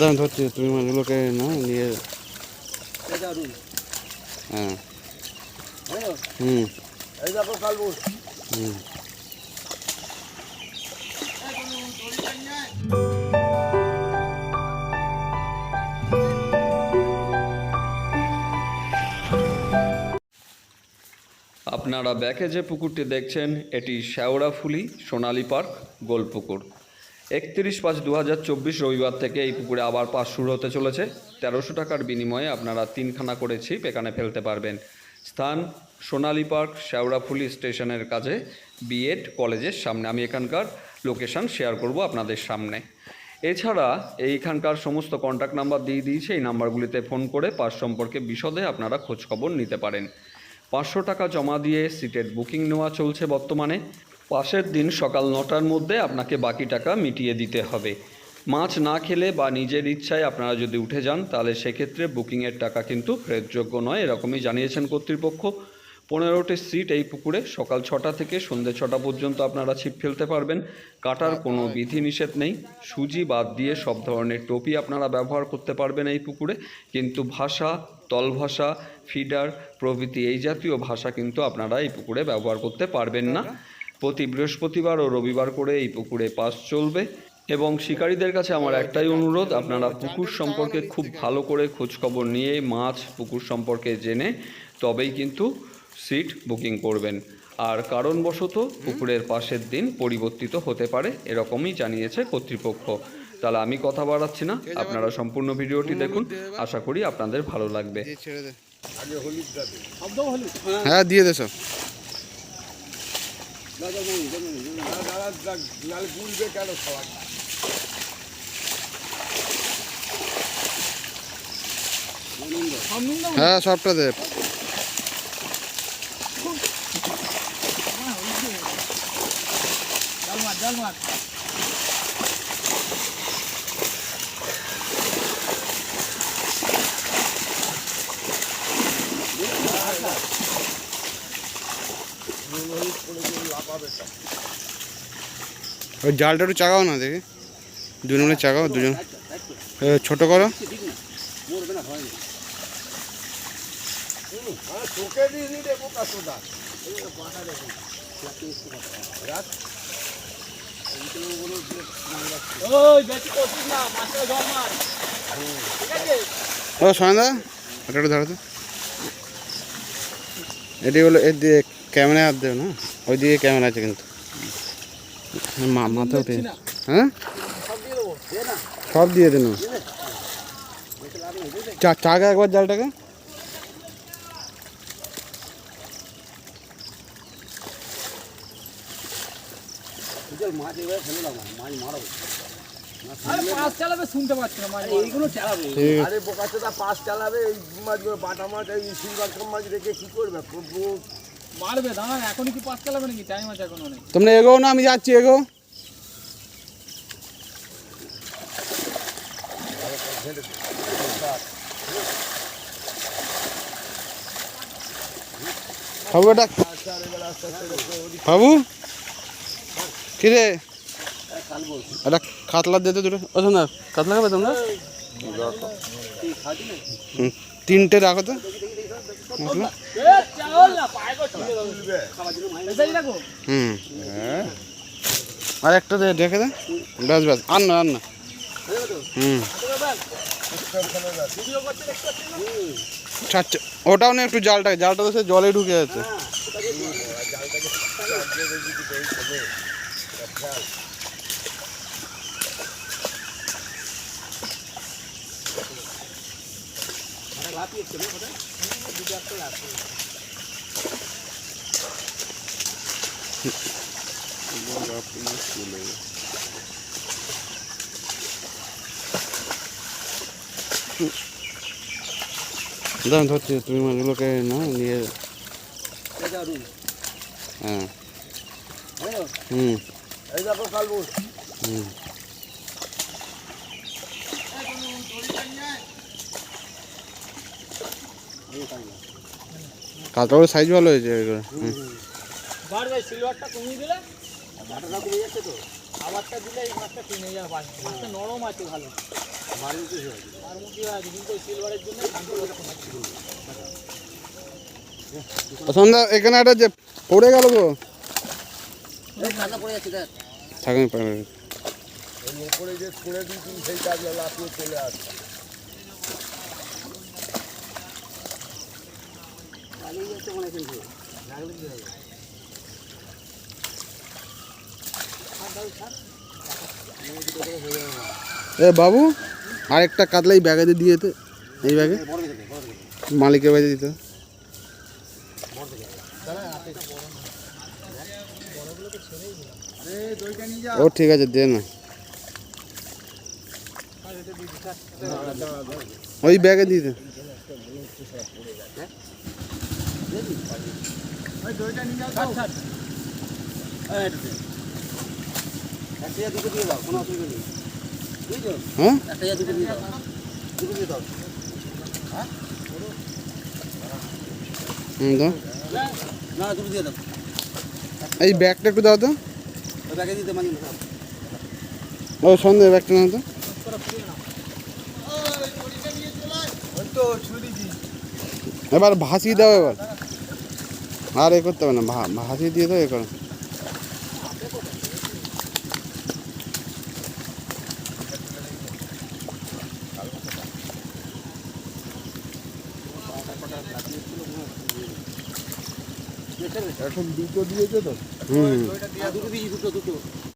দাম ধরছি, তুমি মাছগুলোকে না নিয়ে হ্যাঁ। হুম। হুম। আপনারা ব্যাকে যে পুকুরটি দেখছেন, এটি শ্যাওড়াফুলি সোনালী পার্ক, গোলপুকুর। একত্রিশ পাঁচ দু হাজার চব্বিশ রবিবার থেকে এই পুকুরে আবার পাস শুরু হতে চলেছে। তেরোশো টাকার বিনিময়ে আপনারা তিনখানা করে ছিপ এখানে ফেলতে পারবেন। স্থান সোনালী পার্ক শ্যাওড়াফুলি স্টেশনের কাছে বিএড কলেজের সামনে। আমি এখানকার লোকেশন শেয়ার করব আপনাদের সামনে। এছাড়া এইখানকার সমস্ত কন্ট্যাক্ট নাম্বার দিয়ে দিয়েছে। এই নাম্বারগুলিতে ফোন করে পাস সম্পর্কে বিশদে আপনারা খোঁজখবর নিতে পারেন। পাঁচশো টাকা জমা দিয়ে সিটের বুকিং নেওয়া চলছে বর্তমানে। পাশের দিন সকাল নটার মধ্যে আপনাকে বাকি টাকা মিটিয়ে দিতে হবে। মাছ না খেলে বা নিজের ইচ্ছায় আপনারা যদি উঠে যান, তাহলে সেক্ষেত্রে বুকিংয়ের টাকা কিন্তু ফেরতযোগ্য নয়, এরকমই জানিয়েছেন কর্তৃপক্ষ। পনেরোটি সিট এই পুকুরে সকাল ছটা থেকে সন্ধ্যে ছটা পর্যন্ত আপনারা ছিপ ফেলতে পারবেন। কাটার কোনো বিধিনিষেধ নেই। সুজি বাদ দিয়ে সব ধরনের টোপি আপনারা ব্যবহার করতে পারবেন এই পুকুরে। কিন্তু ভাষা তল ভাষা ফিডার প্রভৃতি এই জাতীয় ভাষা কিন্তু আপনারা এই পুকুরে ব্যবহার করতে পারবেন না। প্রতি বৃহস্পতিবার ও রবিবার করে এই পুকুরে পাস চলবে এবং শিকারীদের কাছে আমার একটাই অনুরোধ আপনারা পুকুর সম্পর্কে খুব ভালো করে খোঁজখবর নিয়ে মাছ পুকুর সম্পর্কে জেনে তবেই কিন্তু সিট বুকিং করবেন। আর কারণবশত পুকুরের পাশের দিন পরিবর্তিত হতে পারে এরকমই জানিয়েছে কর্তৃপক্ষ। তাহলে আমি কথা বাড়াচ্ছি না আপনারা সম্পূর্ণ ভিডিওটি দেখুন আশা করি আপনাদের ভালো লাগবে। হ্যাঁ দিয়ে দে নালে গুলবে কেন সব হ্যাঁ সবটা দেব জল মার জল মার ওই জালটা একটু চাগাও না দেখি। দুজন চাগাও দুজন। এ, ছোট করো। ও সয়ন্দা এটা ধরো তো। এটি হলো এর দিয়ে ক্যামেরা হাত দেবে না? ওই দিকে ক্যামেরা আছে কিন্তু? মাথা উঠে। হ্যাঁ? সব দিয়ে দেবো। সব দিয়ে দিন চা চাগা একবার জালটাকে। মাছ চালাবে শুনতে পাচ্ছি না মাছ এইগুলো চালাবে। আরে বোকা পাশ চালাবে এই মাছগুলো বাটা মাছ এই সিলভার মাছ রেখে কি করবে? মারবে দাঁড়ান এখনই কি পাঁচ চালাবে নাকি টাইম আছে এখন অনেক তোমরা এগো না আমি যাচ্ছি এগো বাবু এটা বাবু কিরে এটা কাতলা দিতে দুটো ও শোনা কাতলা খাবে তোমরা হুম, তিনটে রাখো তো হুম। আর একটা দে দে। ব্যাস ব্যাস। আর না আর না। হুম। ছাড়ছে। ওটাও না একটু জালটা জালটা তো সে জলে ঢুকে আছে দাম ধরছি তুমি মাছগুলোকে না নিয়ে হ্যাঁ। হুম। হুম। কাতলার সাইজ ভালো হয়েছে এগুলো হুম। বার ভাই সিলভারটা কমিয়ে দিলে? বাটাটা কমে যাচ্ছে তো? খাবারটা দিলে এই মাছটা টেনে যাবে। মাছ মাছটা নরম আছে ভালো। মারমুখী হয়ে আছে কিন্তু সিলভারের জন্য সন্ধ্যা এখানে একটা যে পড়ে গেল গো পড়ে থাকুন যে দিয়েছি সেই কাজে লাফিয়ে চলে আসছে। এ বাবু, আরেকটা কাতলাই ব্যাগে দিয়ে দিয়ে তো এই ব্যাগে মালিকের ব্যাগে দিতে। ও, ঠিক আছে, দে না। ওই ব্যাগে দিয়ে এই ব্যাগটা একটু দাও তো। না ও সন্ধ্যে ব্যাগটা নাও তো। এবার ভাসি দাও এবার। আর এ করতে হবে না ভা- দিয়ে দাও এ করো। এখন দুটো দিয়েছে তো? হুম হুম। দুটো দিয়েছি দুটো দুটো।